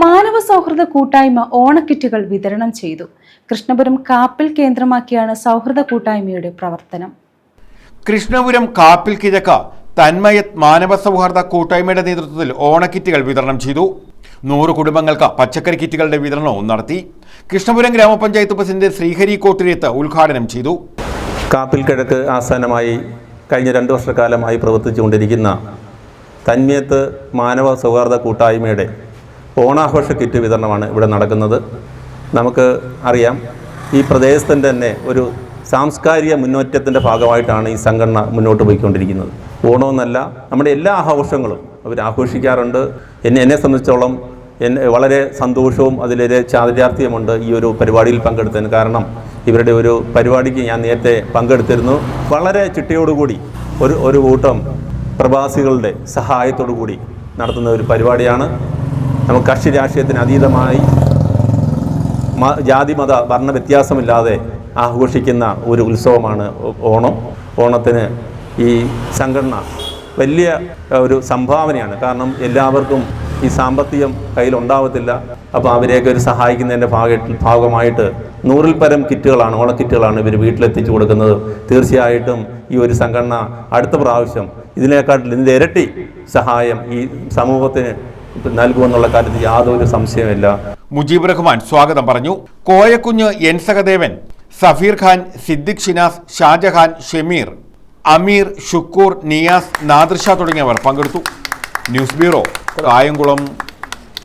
മാനവ സൗഹൃദ കൂട്ടായ്മ ഓണക്കിറ്റുകൾ വിതരണം ചെയ്തു. കൃഷ്ണപുരം കാപ്പിൽ കേന്ദ്രമാക്കിയാണ് സൗഹൃദ കൂട്ടായ്മയുടെ പ്രവർത്തനം. കൃഷ്ണപുരം കാപ്പിൽ കിഴക്ക തന്മയത് മാനവ സൗഹാർദ്ദ കൂട്ടായ്മയുടെ നേതൃത്വത്തിൽ ഓണക്കിറ്റുകൾ വിതരണം ചെയ്തു. നൂറ് കുടുംബങ്ങൾക്ക് പച്ചക്കറി കിറ്റുകളുടെ വിതരണവും നടത്തി. കൃഷ്ണപുരം ഗ്രാമപഞ്ചായത്ത് പ്രസിഡന്റ് ശ്രീഹരി കോട്ടിരിയത്ത് ഉദ്ഘാടനം ചെയ്തു. കാപ്പിൽ കിഴക്ക് ആസ്ഥാനമായി കഴിഞ്ഞ രണ്ടു വർഷക്കാലമായി പ്രവർത്തിച്ചുകൊണ്ടിരിക്കുന്ന തന്മയത്ത് മാനവ സൗഹാർദ്ദ കൂട്ടായ്മയുടെ ഓണാഘോഷ കിറ്റ് വിതരണമാണ് ഇവിടെ നടക്കുന്നത്. നമുക്ക് അറിയാം ഈ പ്രദേശത്തിന്റെ തന്നെ ഒരു സാംസ്കാരിക മുന്നേറ്റത്തിന്റെ ഭാഗമായിട്ടാണ് ഈ സംഘടന മുന്നോട്ട് പോയിക്കൊണ്ടിരിക്കുന്നത്. ഓണമെന്നല്ല നമ്മുടെ എല്ലാ ആഘോഷങ്ങളും അവർ ആഘോഷിക്കാറുണ്ട്. എന്നെ എന്നെ സംബന്ധിച്ചോളം എന്നെ വളരെ സന്തോഷവും അതിലൊരു ചാതുരാർത്ഥ്യമുണ്ട് ഈ ഒരു പരിപാടിയിൽ പങ്കെടുത്തതിന്. കാരണം ഇവരുടെ ഒരു പരിപാടിക്ക് ഞാൻ നേരത്തെ പങ്കെടുത്തിരുന്നു. വളരെ ചിട്ടയോടുകൂടി ഒരു ഒരു കൂട്ടം പ്രവാസികളുടെ സഹായത്തോടു കൂടി നടത്തുന്ന ഒരു പരിപാടിയാണ്. നമുക്ക് കക്ഷി രാഷ്ട്രീയത്തിന് അതീതമായി ജാതി മത വർണ വ്യത്യാസമില്ലാതെ ആഘോഷിക്കുന്ന ഒരു ഉത്സവമാണ് ഓണം. ഓണത്തിന് ഈ സംഘടന വലിയ ഒരു സംഭാവനയാണ്. കാരണം എല്ലാവർക്കും ഈ സാമ്പത്തികം കയ്യിലുണ്ടാവത്തില്ല അപ്പോൾ അവരെയൊക്കെ ഒരു സഹായിക്കുന്നതിന്റെ ഭാഗ ഭാഗമായിട്ട് നൂറിൽ പരം കിറ്റുകളാണ് ഓണക്കിറ്റുകളാണ് ഇവർ വീട്ടിലെത്തിച്ചു കൊടുക്കുന്നത്. തീർച്ചയായിട്ടും ഈ ഒരു സംഘടന അടുത്ത പ്രാവശ്യം ഇതിനേക്കാട്ടിൽ ഇതിന്റെ ഇരട്ടി സഹായം ഈ സമൂഹത്തിന് നൽകുമെന്നുള്ള കാര്യത്തിൽ യാതൊരു സംശയമില്ല മുജീബ് റഹ്മാൻ സ്വാഗതം പറഞ്ഞു. കോയക്കുഞ്ഞ് എൻ സഹദേവൻ സഫീർ ഖാൻ സിദ്ദിഖ് ഷിനാസ് ഷാജഹാൻ ഷമീർ അമീർ ഷുക്കൂർ നിയാസ് നാദിർഷ തുടങ്ങിയവർ പങ്കെടുത്തു. News bureau Kayamkulam.